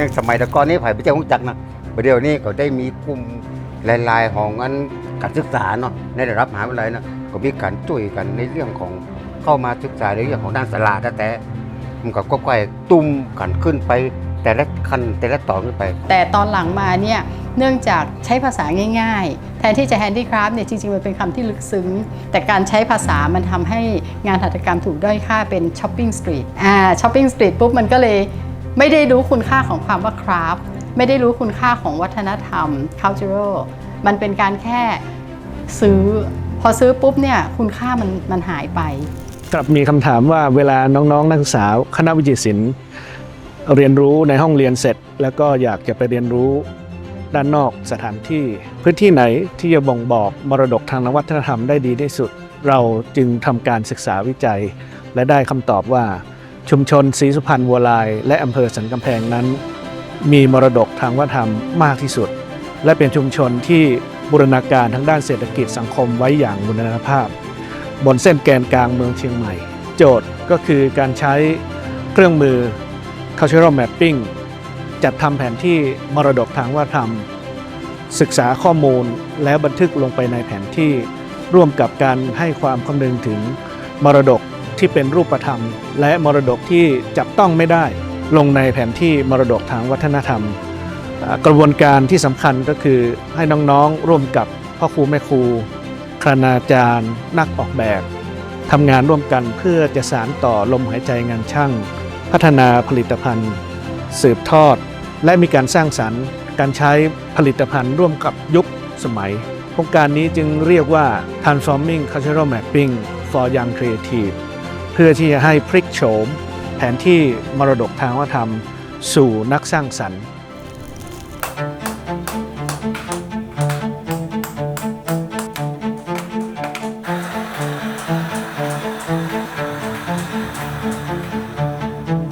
ยังสมัยแต่ก่อนนี้ไผ่ไปเจ้ารู้จักนะประเดี๋ยวนี้ก็ได้มีกลุ่มหลายๆของอันการศึกษาเนาะในระดับมหาวิทยาลัยเนาะก็มีการช่วยกันในเรื่องของเข้ามาศึกษาในเรื่องของด้านสลาดแต่มันก็ค่อยๆตุ้มกันขึ้นไปแต่ละขั้นแต่ละตอนขึ้นไป แต่ตอนหลังมาเนี่ยเนื่องจากใช้ภาษาง่ายๆ แทนที่จะ handicraft เนี่ยจริงๆ มันเป็นคำที่ลึกซึ้ง แต่การใช้ภาษามันทำให้งานหัตถกรรมถูกด้อยค่าเป็น shopping street อ่า shopping street ปุ๊บมันก็เลย ไม่ได้รู้คุณค่าของความว่า craft ไม่ได้รู้คุณค่าของวัฒนธรรม cultural มันเป็นการแค่ซื้อ พอซื้อปุ๊บเนี่ยคุณค่ามันมันหายไปครับมีคำถามว่าเวลาน้องๆ นักศึกษาคณะวิจิตรศิลป์เรียนรู้ในห้องเรียนเสร็จ แล้วก็อยากจะไปเรียนรู้ด้านนอกสถานที่ พื้นที่ไหนที่จะบ่งบอกมรดกทางวัฒนธรรมได้ดีที่สุด เราจึงทำการศึกษาวิจัย และได้คำตอบว่า ชุมชนศรีสุพรรณวัวลาย และอำเภอสันกำแพงนั้น มีมรดกทางวัฒนธรรมมากที่สุด และเป็นชุมชนที่บูรณาการทั้งด้านเศรษฐกิจสังคมไว้อย่างบูรณภาพ บนเส้นแกนกลางเมืองเชียงใหม่ โจทย์ก็คือการใช้เครื่องมือ cultural mapping จัดทำแผนที่มรดกทางวัฒนธรรม ศึกษาข้อมูลแล้วบันทึกลงไปในแผนที่ร่วมกับการให้ความคำนึงถึงมรดก ที่เป็นรูปธรรม และมรดกที่จับต้องไม่ได้ลงในแผนที่มรดกทางวัฒนธรรม กระบวนการที่สำคัญก็คือให้น้องๆร่วมกับพ่อครูแม่ครูคณาจารย์ นักออกแบบทำงานร่วมกันเพื่อจะสานต่อลมหายใจงานช่าง พัฒนาผลิตภัณฑ์ สืบทอด และมีการสร้างสรรค์การใช้ผลิตภัณฑ์ร่วมกับยุคสมัยโครงการนี้จึงเรียกว่า Transforming Cultural Mapping for Young Creative พื่อที่จะให้พลิกโฉม แผนที่มรดกทางวัฒนธรรม สู่นักสร้างสรรค์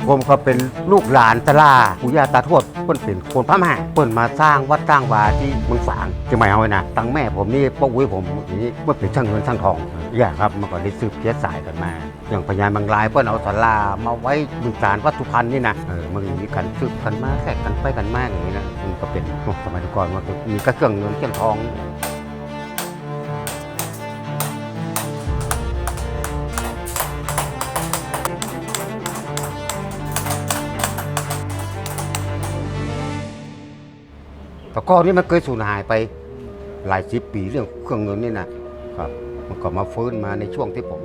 ผมก็เป็นลูกหลานตะลาปู่ย่าตาทวด เปิ้นเป็นคนพม่าเปิ้นมาสร้างวัดสร้างวาที่เมืองฝางจะหมายเอาไว้นะตั้งแม่ผมนี่ป้าอุ้ยผมนี่เปิ้นเป็นช่างเงินช่างทองอย่างครับมันก็ได้สืบเชื้อสายกันมา อย่างพญานบางรายเปิ้นเอาศาลามาไว้บึงสารวัดสุพรรณนี่นะเออมันมีกันสืบกันมาแขกกันไปกันมาอย่างนี้นะมันก็เป็นสมัยก่อนมันมีก็เครื่องเงินเครื่องทอง แต่ก่อนนี่มันเคยสูญหายไปหลายสิบปีเรื่องเครื่องเงินนี่นะครับมันก็มาฟื้นมาในช่วงที่ผม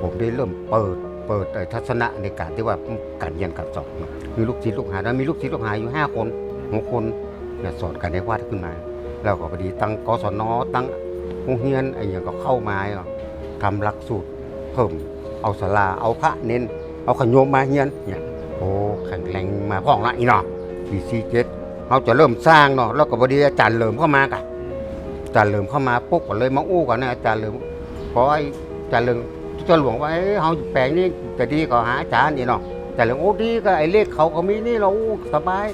ผมได้เริ่มเปิดเปิดทัศนะในการที่ว่าการเรียนการสอนมีลูกศิษย์ลูกหาแล้วมีลูกศิษย์ลูกหาอยู่ห้าคนหกคนเนี่ยสอนการในวาดขึ้นมา แล้วก็พอดีตั้งกศนตั้งโรงเรียนไอ้อย่างก็เข้ามาเนาะทำหลักสูตรเพิ่มเอาศาลาเอาพระเน้น เอาขยมมาเฮียนเนี่ยโอ้แข็งแรงมาพ้องละอีเนาะปีสี่เจ็ด เขาจะเริ่มสร้างเนาะแล้วก็พอดีอาจารย์เหลิมเข้ามากะอาจารย์เหลิมเข้ามาปุ๊บก็เลยมาอู้กันนะอาจารย์เหลิมเพราะไอ้อาจารย์เหลิมเจะหลวงว่าเอ้ยเขาแปลงนี่จะดีก็หาอาจารย์นี่เนาะอาจารย์เหลิมโอ้ดีก็ไอ้เลขเขาก็มีนี่เราอู้สบาย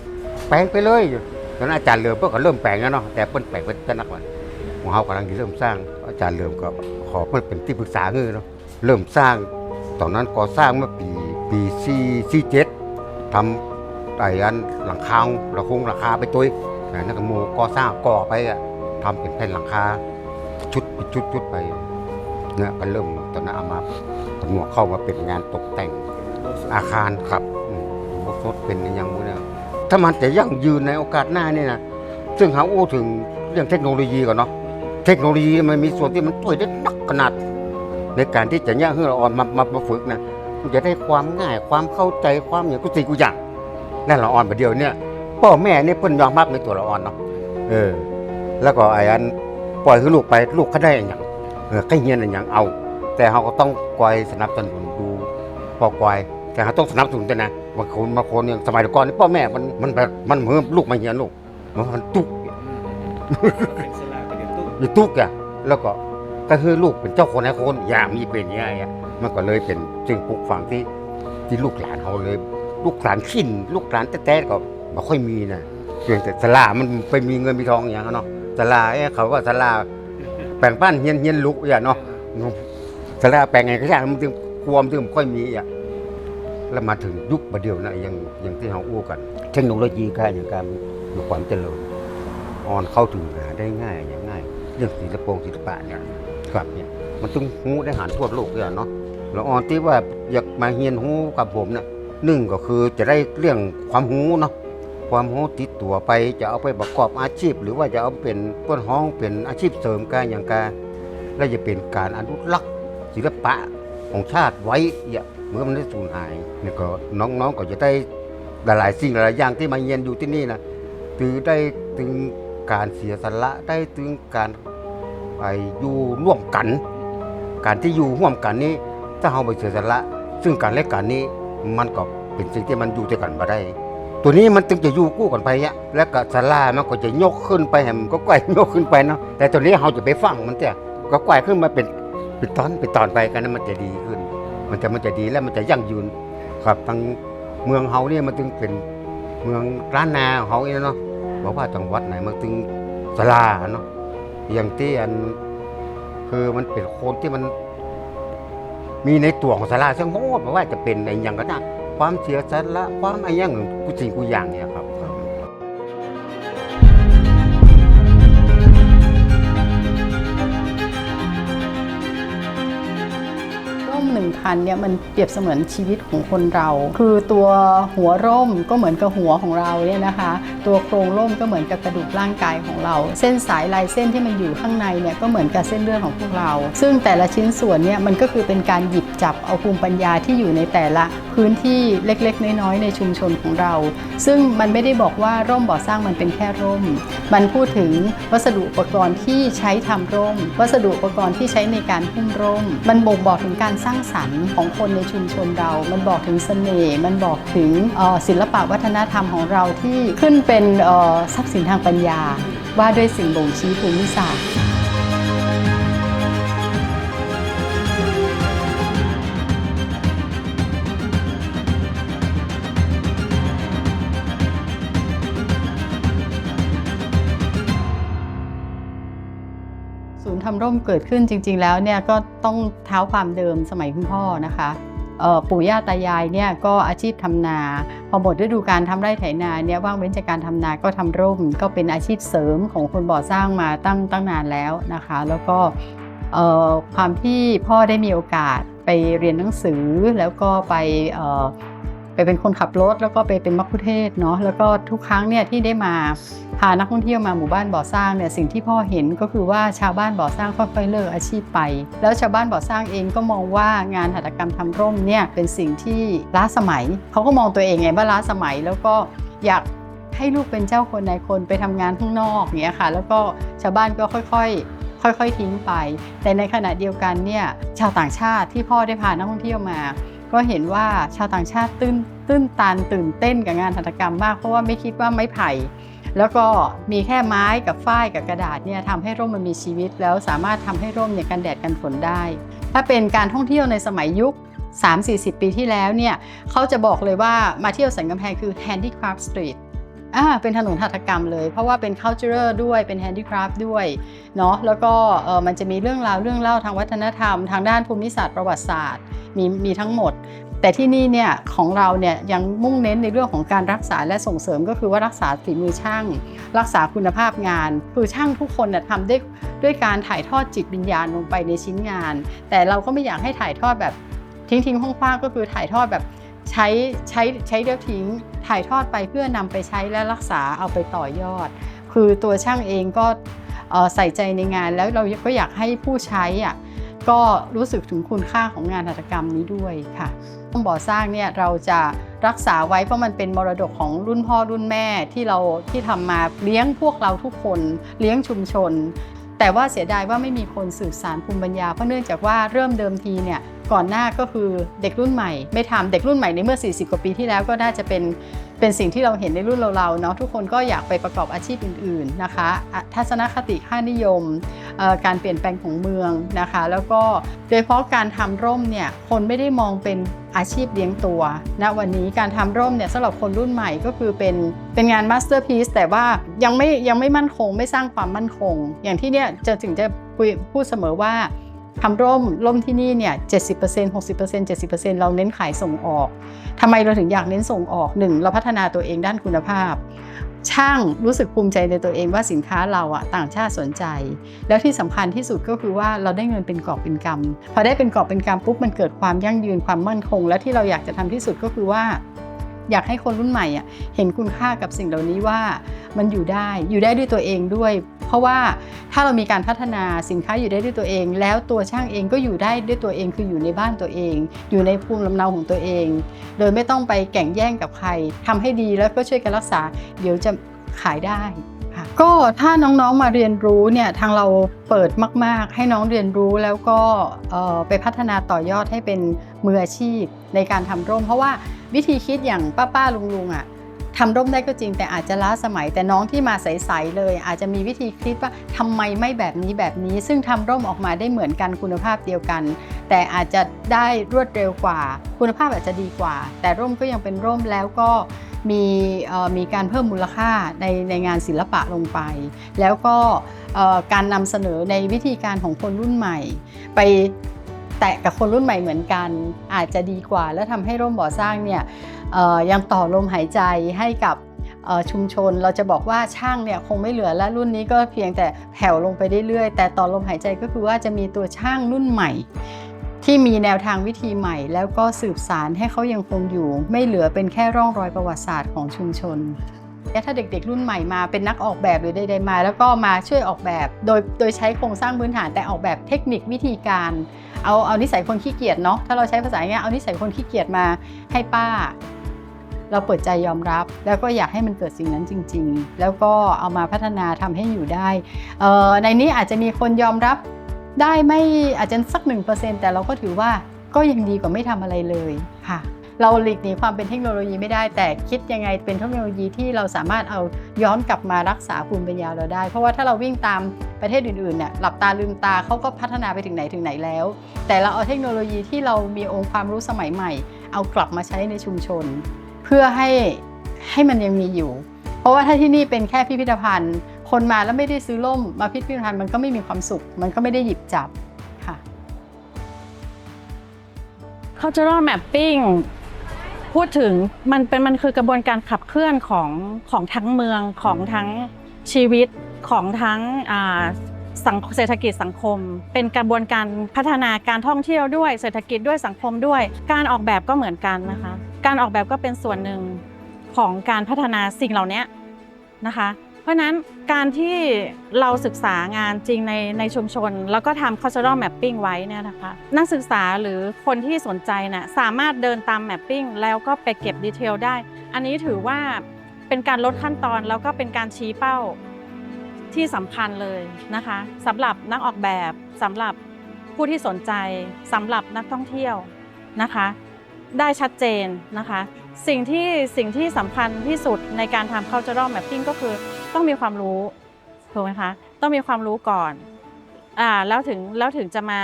แปลงไปเลยตอนนั้นอาจารย์เหลิมก็เริ่มแปลงแล้วเนาะแต่เพิ่นแปลงเป็นจะนักวันของเขากำลังจะเริ่มสร้าง อาจารย์เหลิมก็ขอเพิ่นเป็นที่ปรึกษาเงือเนาะเริ่มสร้าง ตอนนั้นก่อสร้างเมื่อปีปีสี่สี่เจ็ดทำ ไอ้อันหลังคาหลังคงหลังคาไปตัวอ่านั่นก็โมก่อสร้างก่อไปอะทำเป็นแผ่นหลังคาชุดเป็นชุดชุดไปเนี่ยก็เริ่มตอนนั้นเอามาผนวกเข้ามาเป็นงานตกแต่งอาคารครับอืมบกสดเป็นอย่างนี้นะถ้ามันจะยั่งยืนในโอกาสหน้านี่นะซึ่งเขาอู้ถึงเรื่องเทคโนโลยีก่อนเนาะเทคโนโลยีมันมีส่วนที่มันช่วยได้นักขนาด ในการที่จะย่างให้เราอ่อนมามาฝึกนะมันจะได้ความง่ายความเข้าใจความอย่างกุศิกุอย่าง นั่นละอ่อนประเดียวเนี่ยพ่อแม่นี่เพิ่นยอมรับในตัวละอ่อนเนาะเออ แล้วก็ไอ้อันปล่อยให้ลูกไปลูกเขาได้อย่างเออใกล้เงียนอย่างเอา แต่เขาก็ต้องคอยสนับสนุนดูพอคอยแต่เขาต้องสนับสนุนด้วยนะบางคนบางคนอย่างสมัยก่อนนี่พ่อแม่มันมันแบบมันเหมือนลูกมาเฮียนลูกมันตุกอยู่ตุกอะแล้วก็ก็คือลูกเป็นเจ้าคนให้คนอย่ามีเป็นอย่างเงี้ยมันก็เลยเป็นจึงปลูกฝังที่ที่ลูกหลานเขาเลย ลูกหลานขิ้นลูกหลานแต้ๆก็ไม่ค่อยมีนะเพียงแต่สลามันไปมีเงินมีทองอย่างนั้นเนาะสลาเอ้เขาว่าสลาแปลงบ้านเฮียนเฮียนลุกอย่างเนาะสลาแปลงไงก็อย่างมันถึงความถึงค่อยมีอะแล้วมาถึงยุคประเดี๋ยวนะอย่างอย่างที่เราอู้กัน เทคโนโลยีการอย่างการมีความเจริญออนเข้าถึงหาได้ง่ายอย่างง่าย เรื่องศิลปงศิลปะเนี่ยครับเนี่ยมันต้องหู้ได้หารทั่วโลกเลยอะเนาะแล้วออนที่ว่าอยากมาเฮียนหู้กับผมเนี่ย หนึ่งก็คือจะได้เรื่องความหูเนาะความหูติดตัวไปจะเอาไปประกอบอาชีพ หรือว่าจะเอาเป็นต้นห้องเป็นอาชีพเสริมการอย่างการและจะเป็นการอนุรักษ์ศิลปะของชาติไว้เมื่อมันได้สูญหายนี่ก็น้องๆก็จะได้หลายๆสิ่งหลายอย่างที่มาเรียนอยู่ที่นี่นะถือได้ถึงการเสียสละได้ถึงการไปอยู่ร่วมกัน การที่อยู่ร่วมกันนี้ถ้าเราไปเสียสละซึ่งการและกันนี้ มันก็เป็นสิ่งที่มันอยู่ด้วยกันมาได้ ตัวนี้มันถึงจะอยู่คู่กันไปอะแล้วก็สลามันก็จะยกขึ้นไปแหมก็ไกวยยกขึ้นไปเนาะแต่ตัวนี้เราจะไปฟังมันแต่ก็ไกวยขึ้นมาเป็นเป็นตอนเป็นตอนไปกันนั้นมันจะดีขึ้น มันจะมันจะดีและมันจะยั่งยืน ครับทางเมืองเฮาเนี่ยมันถึงเป็นเมืองร้านนาของเฮาเองเนาะบอกว่าจังหวัดไหนมันถึงสลาเนาะอย่างที่อันคือมันเป็นโคนที่มัน มีในตัวของสาราซึ่งโม้ไม่ว่าจะเป็นในอย่างก็ได้ความเสียสละความอะไรอย่างกูสิ่งกูอย่างเนี่ยครับร่มหนึ่งคันเนี่ยมันเปรียบเสมือนชีวิตของคนเรา คือตัวหัวร่มก็เหมือนกับหัวของเราเนี่ยนะคะตัวโครงร่มก็เหมือนกับกระดูกร่างกายของเรา เส้นสายลายเส้นที่มันอยู่ข้างในเนี่ยก็เหมือนกับเส้นเลือดของพวกเรา ซึ่งแต่ละชิ้นส่วนเนี่ยมันก็คือเป็นการหยิบจับเอาภูมิปัญญาที่อยู่ในแต่ละพื้นที่เล็กๆ น้อยๆในชุมชนของเรา ซึ่งมันไม่ได้บอกว่าร่มบ่อสร้างมันเป็นแค่ร่ม มันพูดถึงวัสดุอุปกรณ์ที่ใช้ทำร่ม วัสดุอุปกรณ์ที่ใช้ในการหุ้มร่ม มันบ่งบอกถึงการสร้างสรรค์ของคนในชุมชนเรา มันบอกถึงเสน่ห์มันบอกถึงศิลปะวัฒนธรรมของเราที่ขึ้นเป็นเอ่อทรัพย์สินทางปัญญา ว่าด้วยสิ่งบ่งชี้ภูมิศาสตร์ศูนย์ทำร่มเกิดขึ้นจริง ๆ แล้วเนี่ยก็ต้องเท้าความเดิมสมัยคุณพ่อนะคะ ปู่ย่าตายายเนี่ยก็อาชีพทำนา พอหมดฤดูการทำไร่ไถนาเนี่ยว่างเว้นจากการทำนาก็ทำร่ม ก็เป็นอาชีพเสริมของคนบ่อสร้างมาตั้งตั้งนานแล้วนะคะ แล้วก็ความที่พ่อได้มีโอกาสไปเรียนหนังสือแล้วก็ไป ไปเป็นคนขับรถแล้วก็ไปเป็นมัคคุเทศก์เนาะแล้วก็ทุกครั้งเนี่ยที่ได้มาพานักท่องเที่ยวมาหมู่บ้านบ่อสร้างเนี่ยสิ่งที่พ่อเห็นก็คือว่าชาวบ้านบ่อสร้างค่อยๆเลิกอาชีพไป แล้วชาวบ้านบ่อสร้างเองก็มองว่างานหัตถกรรมทำร่มเนี่ยเป็นสิ่งที่ล้าสมัยเขาก็มองตัวเองไงว่าล้าสมัยแล้วก็อยากให้ลูกเป็นเจ้าคนนายคนไปทำงานข้างนอกเงี้ยค่ะ แล้วก็ชาวบ้านก็ค่อยๆค่อยๆทิ้งไป แต่ในขณะเดียวกันเนี่ยชาวต่างชาติที่พ่อได้พานักท่องเที่ยวมา ก็เห็นว่าชาวต่างชาติตื้นตื้นตันตื่นเต้นกับงานหัตถกรรมมากเพราะว่าไม่คิดว่าไม้ไผ่แล้วก็มีแค่ไม้กับฝ้ายกับกระดาษเนี่ยทำให้ร่มมันมีชีวิต แล้วสามารถทำให้ร่มเนี่ยกันแดดกันฝนได้ ถ้าเป็นการท่องเที่ยวในสมัยยุค 3-40 ปีที่แล้วเนี่ยเขาจะบอกเลยว่ามาเที่ยวสันกำแพงคือ handicraft street อ่าเป็นถนนหัตถกรรมเลย เพราะว่าเป็น culture ด้วยเป็น handicraft ด้วยเนาะแล้วก็เออมันจะมีเรื่องราวเรื่องเล่าทางวัฒนธรรม ทางด้านภูมิศาสตร์ประวัติศาสตร์มีมีทั้งหมด แต่ที่นี่เนี่ยของเราเนี่ยยังมุ่งเน้นในเรื่องของการรักษาและส่งเสริมก็คือว่ารักษาฝีมือช่าง รักษาคุณภาพงาน คือช่างทุกคนน่ะทำได้ด้วยการถ่ายทอดจิตวิญญาณลงไปในชิ้นงาน แต่เราก็ไม่อยากให้ถ่ายทอดแบบทิ้งทิ้งคว้างๆก็คือถ่ายทอดแบบ ใช้ใช้ใช้เดียวทิ้งถ่ายทอดไปเพื่อนำไปใช้และรักษาเอาไปต่อยอด คือตัวช่างเองก็ใส่ใจในงานแล้วเราก็อยากให้ผู้ใช้อะก็รู้สึกถึงคุณค่าของงานหัตถกรรมนี้ด้วยค่ะต้องบ่อสร้างเนี่ยเราจะรักษาไว้เพราะมันเป็นมรดกของรุ่นพ่อรุ่นแม่ที่เราที่ทำมาเลี้ยงพวกเราทุกคนเลี้ยงชุมชน แต่ว่าเสียดายว่าไม่มีคนสื่อสารภูมิปัญญาเพราะเนื่องจากว่าเริ่มเดิมทีเนี่ย ก่อนหน้าก็คือเด็กรุ่นใหม่ ไม่ทำเด็กรุ่นใหม่ในเมื่อ 40 กว่าปีที่แล้วก็น่าจะเป็นเป็นสิ่งที่เราเห็นในรุ่นเราๆเนาะทุกคนก็อยากไปประกอบอาชีพอื่นๆนะคะทัศนคติค่านิยม การเปลี่ยนแปลงของเมืองนะคะ แล้วก็โดยเฉพาะการทำร่มเนี่ยคนไม่ได้มองเป็นอาชีพเลี้ยงตัวณวันนี้การทำร่มเนี่ยสำหรับคนรุ่นใหม่ก็คือเป็นเป็นงานมาสเตอร์พีซแต่ว่ายังไม่ยังไม่มั่นคง ไม่สร้างความมั่นคง อย่างที่เนี่ยจะถึงจะพูดเสมอว่า ทำร่มร่มที่นี่เนี่ย70% 60% 70%เราเน้นขายส่งออกทำไมเราถึงอยากเน้นส่งออกหนึ่งเราพัฒนาตัวเองด้านคุณภาพ ช่างรู้สึกภูมิใจในตัวเองว่าสินค้าเราอะต่างชาติสนใจ แล้วที่สำคัญที่สุดก็คือว่าเราได้เงินเป็นกอบเป็นกำพอได้เป็นกอบเป็นกำปุ๊บมันเกิดความยั่งยืนความมั่นคง และที่เราอยากจะทำที่สุดก็คือว่า อยากให้คนรุ่นใหม่อะเห็นคุณค่ากับสิ่งเหล่านี้ว่ามันอยู่ได้อยู่ได้ด้วยตัวเองด้วย เพราะว่าถ้าเรามีการพัฒนาสินค้าอยู่ได้ด้วยตัวเอง แล้วตัวช่างเองก็อยู่ได้ด้วยตัวเองคืออยู่ในบ้านตัวเอง อยู่ในภูมิลำเนาของตัวเอง โดยไม่ต้องไปแข่งแย่งกับใครทำให้ดีแล้วก็ช่วยกันรักษา เดี๋ยวจะขายได้ ก็ถ้าน้องๆมาเรียนรู้เนี่ยทางเราเปิดมาก ๆ ให้น้องเรียนรู้แล้วก็ไปพัฒนาต่อยอดให้เป็นมืออาชีพในการทำร่ม เพราะว่าวิธีคิดอย่างป้าๆลุงๆอะทำร่มได้ก็จริงแต่อาจจะล้าสมัยแต่น้องที่มาใสๆเลย อาจจะมีวิธีคิดว่าทำไมไม่แบบนี้แบบนี้ ซึ่งทำร่มออกมาได้เหมือนกันคุณภาพเดียวกัน แต่อาจจะได้รวดเร็วกว่า คุณภาพอาจจะดีกว่า แต่ร่มก็ยังเป็นร่มแล้วก็ มีมีการเพิ่มมูลค่าในในงานศิลปะลงไป แล้วก็การนำเสนอในวิธีการของคนรุ่นใหม่ ไปแตะกับคนรุ่นใหม่เหมือนกัน อาจจะดีกว่า และทำให้ร่มบ่อสร้างเนี่ยยังต่อลมหายใจให้กับชุมชนเราจะบอกว่าช่างเนี่ยคงไม่เหลือและรุ่นนี้ก็เพียงแต่แผ่วลงไปเรื่อยๆแต่ต่อลมหายใจก็คือว่าจะมีตัวช่างรุ่นใหม่ ที่มีแนวทางวิธีใหม่ แล้วก็สืบสารให้เขายังคงอยู่ ไม่เหลือเป็นแค่ร่องรอยประวัติศาสตร์ของชุมชนและถ้าเด็กๆ รุ่นใหม่มาเป็นนักออกแบบหรือใดๆมา แล้วก็มาช่วยออกแบบ โดยโดยใช้โครงสร้างพื้นฐานแต่ออกแบบเทคนิควิธีการ เอาเอานิสัยคนขี้เกียจเนาะถ้าเราใช้ภาษาง่ายเอานิสัยคนขี้เกียจมาให้ป้า เราเปิดใจยอมรับ แล้วก็อยากให้มันเกิดสิ่งนั้นจริง ๆ แล้วก็เอามาพัฒนาทำให้อยู่ได้ในนี้อาจจะมีคนยอมรับ ได้ไม่อาจจะสัก 1%แต่เราก็ถือว่าก็ยังดีกว่าไม่ทำอะไรเลยค่ะ เราหลีกหนีความเป็นเทคโนโลยีไม่ได้ แต่คิดยังไงเป็นเทคโนโลยีที่เราสามารถเอาย้อนกลับมารักษาภูมิปัญญาเราได้ เพราะว่าถ้าเราวิ่งตามประเทศอื่นๆเนี่ยหลับตาลืมตาเขาก็พัฒนาไปถึงไหนถึงไหนแล้ว แต่เราเอาเทคโนโลยีที่เรามีองค์ความรู้สมัยใหม่ เอากลับมาใช้ในชุมชน เพื่อให้ให้มันยังมีอยู่ เพราะว่าถ้าที่นี่เป็นแค่พิพิธภัณฑ์ คนมาแล้วไม่ได้ซื้อร่มมาพิพิธภัณฑ์มันก็ไม่มีความสุข มันก็ไม่ได้หยิบจับค่ะ cultural mapping พูดถึงมันเป็นมันคือกระบวนการขับเคลื่อนของของทั้งเมืองของทั้งชีวิตของทั้งอ่าสังเศรษฐกิจสังคม เป็นกระบวนการพัฒนาการท่องเที่ยวด้วยเศรษฐกิจด้วยสังคมด้วย การออกแบบก็เหมือนกันนะคะ การออกแบบก็เป็นส่วนหนึ่งของการพัฒนาสิ่งเหล่านี้นะคะ เพราะฉะนั้นการที่เราศึกษางานจริงในในชุมชน แล้วก็ทำ cultural mapping ไว้เนี่ยนะคะนักศึกษาหรือคนที่สนใจนะ่ะสามารถเดินตาม mapping แล้วก็ไปเก็บดีเทลได้ อันนี้ถือว่าเป็นการลดขั้นตอนแล้วก็เป็นการชี้เป้าที่สำคัญเลยนะคะสำหรับนักออกแบบสำหรับผู้ที่สนใจสำหรับนักท่องเที่ยวนะคะ ได้ชัดเจนนะคะ สิ่งที่สิ่งที่สำคัญที่สุดในการทำ cultural mapping ก็คือต้องมีความรู้ถูกไหมคะต้องมีความรู้ก่อนอ่าแล้วถึงแล้วถึงจะมา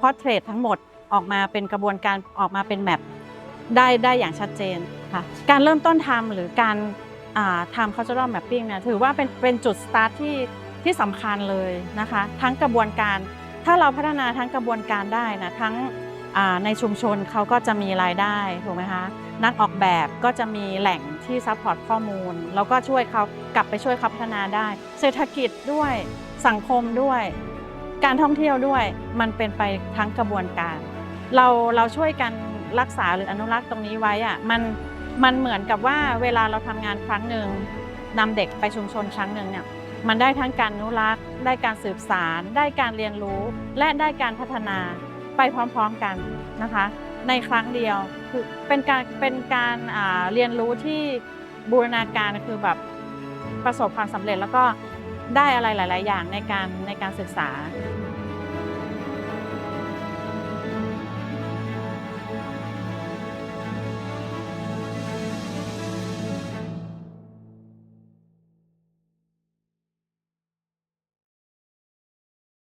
portrait ทั้งหมดออกมาเป็นกระบวนการออกมาเป็นแมปได้ได้อย่างชัดเจนค่ะการเริ่มต้นทำหรือการอ่าทำ cultural mapping เนี่ยถือว่าเป็นเป็นจุด start ที่ที่สำคัญเลยนะคะทั้งกระบวนการถ้าเราพัฒนาทั้งกระบวนการได้นะทั้งอ่าในชุมชนเขาก็จะมีรายได้ถูกไหมคะ นักออกแบบก็จะมีแหล่งที่ซัพพอร์ตข้อมูล แล้วก็ช่วยเขากลับไปช่วยเขาพัฒนาได้ เศรษฐกิจด้วยสังคมด้วย การท่องเที่ยวด้วยมันเป็นไปทั้งกระบวนการ เราเราช่วยกันรักษาหรืออนุรักษ์ตรงนี้ไว้อะมันมันเหมือนกับว่าเวลาเราทำงานครั้งหนึ่งนำเด็กไปชุมชนครั้งหนึ่งเนี่ยมันได้ทั้งการอนุรักษ์ ได้การสืบสาร ได้การเรียนรู้ และได้การพัฒนาไปพร้อมๆกันนะคะ ในครั้งเดียวคือเป็นการเป็นการเรียนรู้ที่บูรณาการคือแบบประสบความสำเร็จแล้วก็ได้อะไรหลาย ๆ อย่างในการในการศึกษา